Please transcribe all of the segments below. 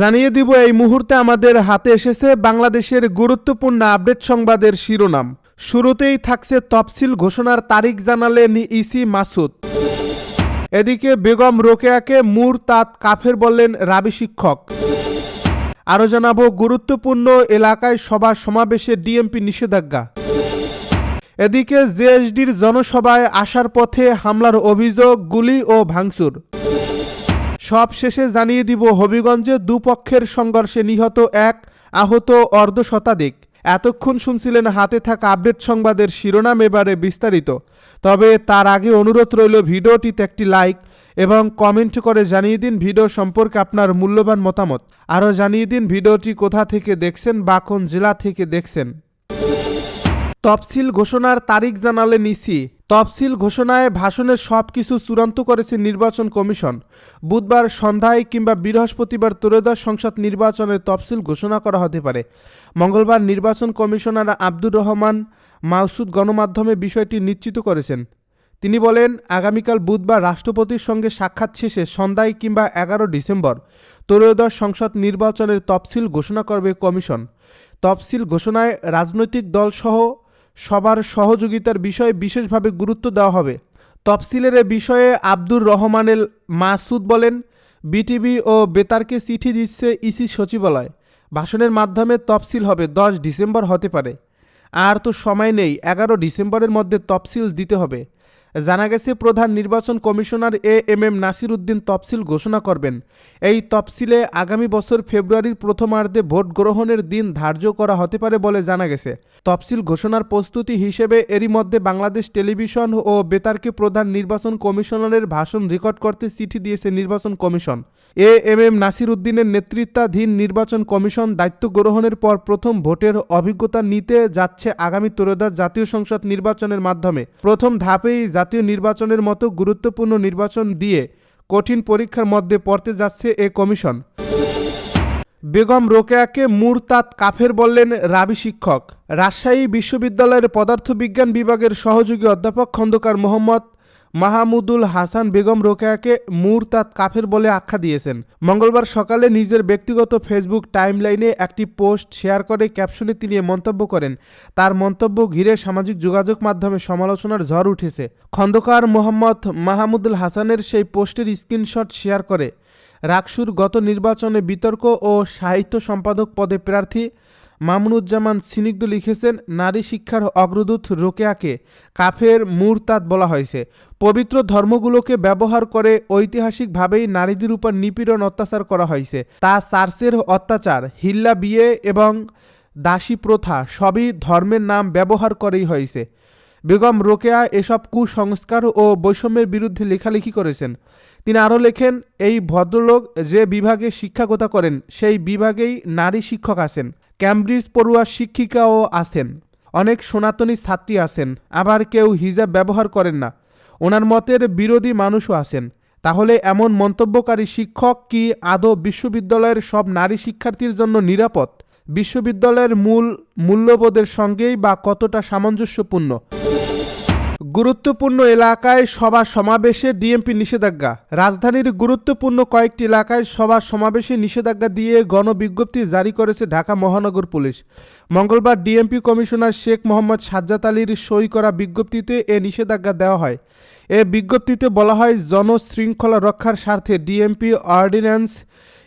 জানিয়ে দিব এই মুহূর্তে আমাদের হাতে এসেছে বাংলাদেশের গুরুত্বপূর্ণ আপডেট সংবাদের শিরোনাম। শুরুতেই থাকছে তফসিল ঘোষণার তারিখ জানালেন ইসি মাসুদ। এদিকে বেগম রোকেয়াকে মুর তাঁত কাফের বললেন রাবি শিক্ষক। আরও জানাব, গুরুত্বপূর্ণ এলাকায় সভা সমাবেশে ডিএমপি নিষেধাজ্ঞা। এদিকে জেএসডির জনসভায় আসার পথে হামলার অভিযোগ, গুলি ও ভাঙচুর। সব শেষে জানিয়ে দিব, হবিগঞ্জে দুপক্ষের সংঘর্ষে নিহত এক আহত অর্ধ শতাধিক এতক্ষণ শুনছিলেন হাতে থাকা আপডেট সংবাদের শিরোনাম এবারে বিস্তারিত। তবে তার আগে অনুরোধ রইল, ভিডিওটিতে একটি লাইক এবং কমেন্ট করে জানিয়ে দিন ভিডিও সম্পর্কে আপনার মূল্যবান মতামত। আরও জানিয়ে দিন ভিডিওটি কোথা থেকে দেখছেন বা কোন জেলা থেকে দেখছেন। তফসিল ঘোষণার তারিখ জানালেন ইসি তফসিল ঘোষণায় ভাষণের সব কিছু চূড়ান্ত করেছে নির্বাচন কমিশন। বুধবার সন্ধ্যায় কিংবা বৃহস্পতিবার ত্রয়োদশ সংসদ নির্বাচনের তফসিল ঘোষণা করা হতে পারে। মঙ্গলবার নির্বাচন কমিশনার আব্দুর রহমান মাসুদ গণমাধ্যমে বিষয়টি নিশ্চিত করেছেন। তিনি বলেন, আগামীকাল বুধবার রাষ্ট্রপতির সঙ্গে সাক্ষাৎ শেষে সন্ধ্যায় কিংবা এগারো ডিসেম্বর ত্রয়োদশ সংসদ নির্বাচনের তফসিল ঘোষণা করবে কমিশন। তফসিল ঘোষণায় রাজনৈতিক দলসহ সবার সহযোগিতার বিষয়ে বিশেষভাবে গুরুত্ব দেওয়া হবে। তফসিলের এ বিষয়ে আব্দুর রহমানের মাসুদ বলেন, বিটিভি ও বেতারকে চিঠি দিচ্ছে ইসি সচিবালয়। ভাষণের মাধ্যমে তফসিল হবে দশ ডিসেম্বর হতে পারে। আর তো সময় নেই, এগারো ডিসেম্বরের মধ্যে তফসিল দিতে হবে। জানা গেছে, প্রধান নির্বাচন commissioner A M M Nasir Uddin তফসিল ঘোষণা করবেন। এই তফসিলে আগামী বছর ফেব্রুয়ারির প্রথমার্ধে ভোট গ্রহণের দিন ধার্য করা হতে পারে বলে জানা গেছে। তফসিল ঘোষণার প্রস্তুতি হিসেবে এরই মধ্যে বাংলাদেশ টেলিভিশন ও বেতারকে প্রধান নির্বাচন কমিশনারের ভাষণ রেকর্ড করতে চিঠি দিয়েছে নির্বাচন commission. A M M Nasir উদ্দিনের নেতৃত্বাধীন নির্বাচন কমিশন দায়িত্ব গ্রহণের পর প্রথম ভোটের অভিজ্ঞতা নিতে যাচ্ছে আগামী ত্রয়োদশ জাতীয় সংসদ নির্বাচনের মাধ্যমে। প্রথম ধাপেই জাতীয় নির্বাচনের মতো গুরুত্বপূর্ণ নির্বাচন দিয়ে কঠিন পরীক্ষার মধ্যে পড়তে যাচ্ছে এ কমিশন। বেগম রোকেয়াকে মুরতাত কাফের বললেন রাবি শিক্ষক। রাজশাহী বিশ্ববিদ্যালয়ের পদার্থবিজ্ঞান বিভাগের সহযোগী অধ্যাপক খন্দকার মোহাম্মদ মাহমুদুল হাসান বেগম রোকেয়াকে মুরতাদ কাফের বলে আখ্যা দিয়েছেন। মঙ্গলবার সকালে নিজের ব্যক্তিগত ফেসবুক টাইমলাইনে একটি পোস্ট শেয়ার করে ক্যাপশনে তিনি মন্তব্য করেন। তার মন্তব্য ঘিরে সামাজিক যোগাযোগ মাধ্যমে সমালোচনার ঝড় উঠেছে। খন্দকার মোহাম্মদ মাহমুদুল হাসানের সেই পোস্টের স্ক্রিনশট শেয়ার করে, রাকসুর গত নির্বাচনে বিতর্ক ও সাহিত্য সম্পাদক পদে প্রার্থী মামুনুজ্জামান সিনিগ্ধ লিখেছেন, নারী শিক্ষার অগ্রদূত রোকেয়াকে কাফের মুরতাদ বলা হয়েছে। পবিত্র ধর্মগুলোকে ব্যবহার করে ঐতিহাসিকভাবেই নারীদের উপর নিপীড়ন অত্যাচার করা হয়েছে। তা চার্চের অত্যাচার, হিল্লা বিয়ে এবং দাসী প্রথা সবই ধর্মের নাম ব্যবহার করেই হয়েছে। বেগম রোকেয়া এসব কুসংস্কার ও বৈষম্যের বিরুদ্ধে লেখালেখি করেছেন। তিনি আরও লেখেন, এই ভদ্রলোক যে বিভাগে শিক্ষকতা করেন, সেই বিভাগেই নারী শিক্ষক আছেন। ক্যামব্রিজ পড়ুয়া শিক্ষিকাও আছেন। অনেক সনাতনী ছাত্রী আছেন, আবার কেউ হিজাব ব্যবহার করেন না। ওনার মতের বিরোধী মানুষও আছেন। তাহলে এমন মন্তব্যকারী শিক্ষক কি আদৌ বিশ্ববিদ্যালয়ের সব নারী শিক্ষার্থীর জন্য নিরাপদ? বিশ্ববিদ্যালয়ের মূল মূল্যবোধের সঙ্গেই বা কতটা সামঞ্জস্যপূর্ণ? গুরুত্বপূর্ণ এলাকায় সভা সমাবেশে ডিএমপি নিষেধাজ্ঞা। রাজধানীর গুরুত্বপূর্ণ কয়েকটি এলাকায় সভা সমাবেশে নিষেধাজ্ঞা দিয়ে গণবিজ্ঞপ্তি জারি করেছে ঢাকা মহানগর পুলিশ। মঙ্গলবার ডিএমপি কমিশনার শেখ মোহাম্মদ সাজ্জাদ আলীর সই করা বিজ্ঞপ্তিতে এ নিষেধাজ্ঞা দেওয়া হয়। এ বিজ্ঞপ্তিতে বলা হয়, জনশৃঙ্খলা রক্ষার স্বার্থে ডিএমপি অর্ডিন্যান্স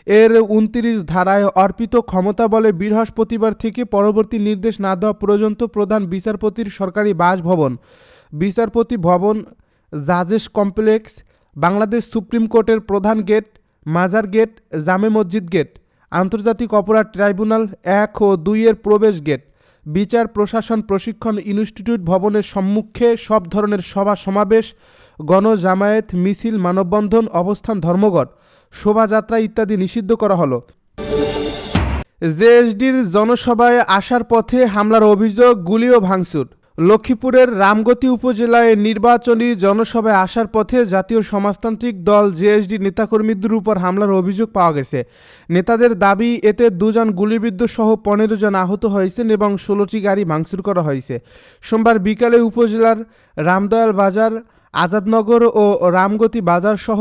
এর উনত্রিশ ধারায় অর্পিত ক্ষমতা বলে বৃহস্পতিবার থেকে পরবর্তী নির্দেশ না দেওয়া পর্যন্ত প্রধান বিচারপতির সরকারি বাসভবন বিচারপতি ভবন, জাজেস কমপ্লেক্স, বাংলাদেশ সুপ্রিম কোর্টের প্রধান গেট, মাজার গেট, জামে মসজিদ গেট, আন্তর্জাতিক অপরাধ ট্রাইব্যুনাল এক ও দুইয়ের প্রবেশ গেট, বিচার, প্রশাসন, প্রশিক্ষণ ইনস্টিটিউট ভবনের সম্মুখে সব ধরনের সভা সমাবেশ, গণজামায়াত, মিছিল, মানববন্ধন, অবস্থান ধর্মঘট, শোভাযাত্রা ইত্যাদি নিষিদ্ধ করা হলো। জেএসডির জনসভায় আসার পথে হামলার অভিযোগ, গুলিও ভাঙচুর। লক্ষ্মীপুরের রামগতি উপজেলায় নির্বাচনী জনসভায় আসার পথে জাতীয় সমাজতান্ত্রিক দল জেএসডি নেতাকর্মীদের উপর হামলার অভিযোগ পাওয়া গেছে। নেতাদের দাবি, এতে দুজন গুলিবিদ্ধ সহ পনেরো জন আহত হয়েছেন এবং ষোলোটি গাড়ি ভাঙচুর করা হয়েছে। সোমবার বিকালে উপজেলার রামদয়াল বাজার, আজাদনগর ও রামগতি বাজার সহ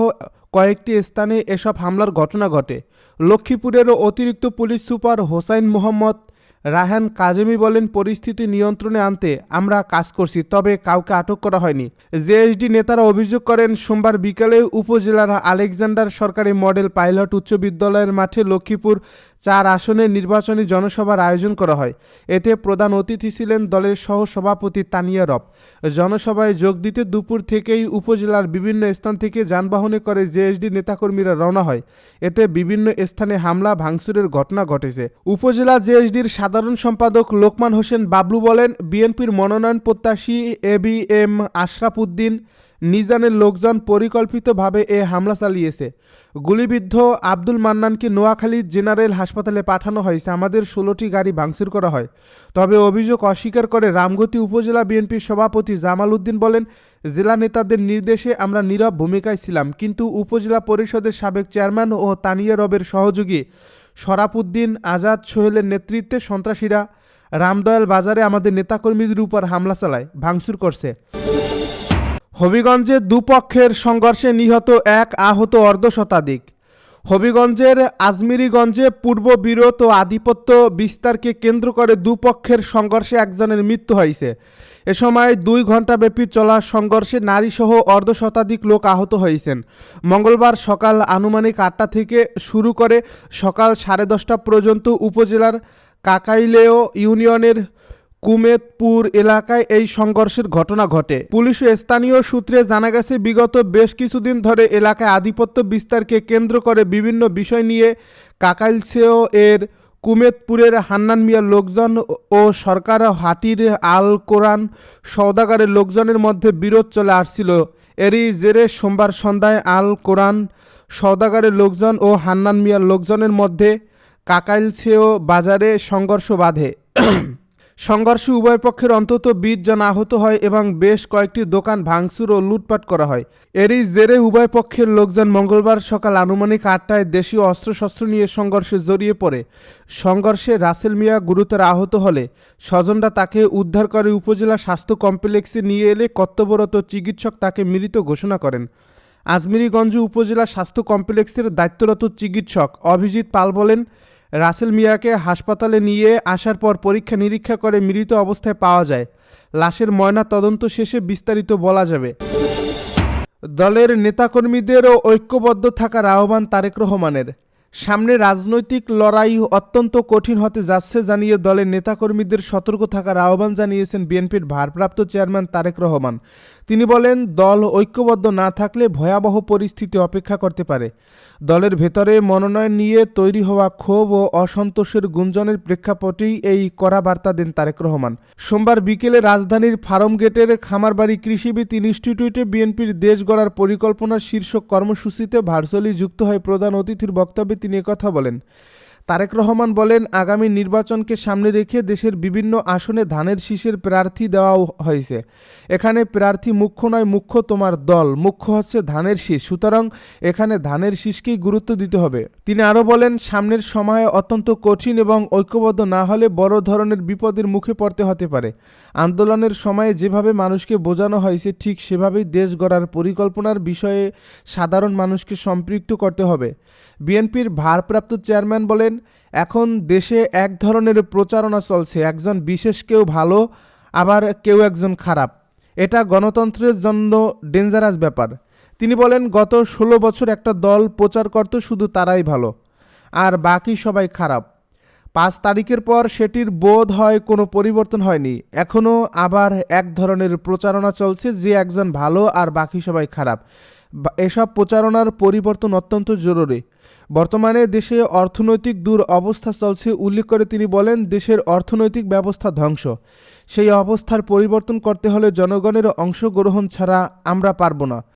কয়েকটি স্থানে এসব হামলার ঘটনা ঘটে। লক্ষ্মীপুরেরও অতিরিক্ত পুলিশ সুপার হোসাইন মোহাম্মদ রাহান কাজেমি বলেন, পরিস্থিতি নিয়ন্ত্রণে আনতে আমরা কাজ করছি, তবে কাউকে আটক করা হয়নি। জেএসডি নেতারা অভিযোগ করেন, সোমবার বিকালে উপজেলার আলেকজান্ডার সরকারি মডেল পাইলট উচ্চ বিদ্যালয়ের মাঠে লক্ষ্মীপুর চার আসনে নির্বাচনী জনসভার আয়োজন করা হয়। এতে প্রধান অতিথি ছিলেন দলের সহসভাপতি তানিয়া রব। জনসভায় যোগ দিতে দুপুর থেকেই উপজেলার বিভিন্ন স্থান থেকে যানবাহনে করে জেএসডি নেতাকর্মীরা রওনা হয়। এতে বিভিন্ন স্থানে হামলা, ভাঙচুরের ঘটনা ঘটেছে। উপজেলা জেএসডির সাধারণ সম্পাদক লোকমান হোসেন বাবলু বলেন, বিএনপির মনোনয়ন প্রত্যাশী A B M Ashraf Uddin নিজানের লোকজন পরিকল্পিতভাবে এ হামলা চালিয়েছে। গুলিবিদ্ধ আব্দুল মান্নানকে নোয়াখালী জেনারেল হাসপাতালে পাঠানো হয়েছে। আমাদের ষোলোটি গাড়ি ভাঙচুর করা হয়। তবে অভিযোগ অস্বীকার করে রামগতি উপজেলা বিএনপির সভাপতি জামাল উদ্দিন বলেন, জেলা নেতাদের নির্দেশে আমরা নীরব ভূমিকায় ছিলাম। কিন্তু উপজেলা পরিষদের সাবেক চেয়ারম্যান ও তানিয়া রবের সহযোগী শরাফুদ্দিন আজাদ সোহেলের নেতৃত্বে সন্ত্রাসীরা রামদয়াল বাজারে আমাদের নেতাকর্মীদের উপর হামলা চালায়, ভাঙচুর করছে। হবিগঞ্জে দুপক্ষের সংঘর্ষে নিহত এক আহত অর্ধশতাধিক। হবিগঞ্জের আজমিরিগঞ্জে পূর্ব বিরোধ ও আধিপত্য বিস্তারকে কেন্দ্র করে দুপক্ষের সংঘর্ষে একজনের মৃত্যু হয়েছে। এ সময় দুই ঘণ্টাব্যাপী চলা সংঘর্ষে নারীসহ অর্ধশতাধিক লোক আহত হয়েছেন। মঙ্গলবার সকাল আনুমানিক আটটা থেকে শুরু করে সকাল সাড়ে দশটা পর্যন্ত উপজেলার কাকাইলেও ইউনিয়নের কুমেদপুর এলাকায় এই সংঘর্ষের ঘটনা ঘটে। পুলিশ স্থানীয় সূত্রে জানা গেছে, বিগত বেশ কিছুদিন ধরে এলাকায় আধিপত্য বিস্তারকে কেন্দ্র করে বিভিন্ন বিষয় নিয়ে কাকাইলসেও এর কুমেদপুরের হান্নান মিয়ার লোকজন ও সরকার হাটির আল কোরআন সৌদাগারের লোকজনের মধ্যে বিরোধ চলে আসছিল। এরই জেরে সোমবার সন্ধ্যায় আল কোরআন সৌদাগারের লোকজন ও হান্নান মিয়ার লোকজনের মধ্যে কাকাইলসেও বাজারে সংঘর্ষ বাধে। সংঘর্ষে উভয় পক্ষের অন্তত বিশ জন আহত হয় এবং বেশ কয়েকটি দোকান ভাঙচুর ও লুটপাট করা হয়। এরই জেরে উভয় পক্ষের লোকজন মঙ্গলবার সকাল আনুমানিক আটটায় দেশীয় অস্ত্রশস্ত্র নিয়ে সংঘর্ষে জড়িয়ে পড়ে। সংঘর্ষে রাসেল মিয়া গুরুতর আহত হলে স্বজনরা তাকে উদ্ধার করে উপজেলা স্বাস্থ্য কমপ্লেক্সে নিয়ে এলে কর্তব্যরত চিকিৎসক তাকে মৃত ঘোষণা করেন। আজমিরিগঞ্জ উপজেলা স্বাস্থ্য কমপ্লেক্সের দায়িত্বরত চিকিৎসক অভিজিৎ পাল বলেন রাসেল মিয়াকে হাসপাতালে নিয়ে আসার পর পরীক্ষা নিরীক্ষা করে মৃত অবস্থায় পাওয়া যায়। লাশের ময়না তদন্ত শেষে বিস্তারিত বলা যাবে। দলের নেতাকর্মীদেরও ঐক্যবদ্ধ থাকার আহ্বান তারেক রহমানের। সামনে রাজনৈতিক লড়াই অত্যন্ত কঠিন হতে যাচ্ছে জানিয়ে দলের নেতাকর্মীদের সতর্ক থাকার আহ্বান জানিয়েছেন বিএনপির ভারপ্রাপ্ত চেয়ারম্যান তারেক রহমান। তিনি বলেন, দল ঐক্যবদ্ধ না থাকলে ভয়াবহ পরিস্থিতি অপেক্ষা করতে পারে। দলের ভেতরে মনোনয়ন নিয়ে তৈরি হওয়া ক্ষোভ ও অসন্তোষের গুঞ্জনের প্রেক্ষাপটেই এই কড়া বার্তা দেন তারেক রহমান। সোমবার বিকেলে রাজধানীর ফার্ম গেটের খামারবাড়ি কৃষিবিদ ইনস্টিটিউটে বিএনপির দেশ গড়ার পরিকল্পনার শীর্ষক কর্মসূচিতে ভার্চুয়ালি যুক্ত হয় প্রধান অতিথির বক্তব্যে তিনি কথা বলেন তারেক রহমান বলেন, আগামী নির্বাচনকে সামনে রেখে দেশের বিভিন্ন আসনে ধানের শীষের প্রার্থী দেওয়া হয়েছে। এখানে প্রার্থী মুখ্য নয়, মুখ্য তোমার দল। মুখ্য হচ্ছে ধানের শীষ। সুতরাং এখানে ধানের শীষকেই গুরুত্ব দিতে হবে। তিনি আরও বলেন, সামনের সময়ে অত্যন্ত কঠিন এবং ঐক্যবদ্ধ না হলে বড় ধরনের বিপদের মুখে পড়তে হতে পারে। আন্দোলনের সময়ে যেভাবে মানুষকে বোঝানো হয়েছে, ঠিক সেভাবেই দেশ গড়ার পরিকল্পনার বিষয়ে সাধারণ মানুষকে সম্পৃক্ত করতে হবে। বিএনপির ভারপ্রাপ্ত চেয়ারম্যান বলেন এখন দেশে এক ধরনের প্রচারণা চলছে, একজন বিশেষ কেউ ভালো, আবার কেউ একজন খারাপ। এটা গণতন্ত্রের জন্য ডেঞ্জারাস ব্যাপার। তিনি বলেন, গত ষোলো বছর একটা দল প্রচার করত শুধু তারাই ভালো, আর বাকি সবাই খারাপ। পাঁচ তারিখের পর সেটির বোধ হয় কোনো পরিবর্তন হয়নি। এখনও আবার এক ধরনের প্রচারণা চলছে যে একজন ভালো আর বাকি সবাই খারাপ। এসব প্রচারণার পরিবর্তন অত্যন্ত জরুরি। বর্তমানে দেশে অর্থনৈতিক দূর অবস্থা চলছে, উল্লেখ করে তিনি বলেন, দেশের অর্থনৈতিক ব্যবস্থা ধ্বংস। সেই অবস্থার পরিবর্তন করতে হলে জনগণের অংশগ্রহণ ছাড়া আমরা পারব না।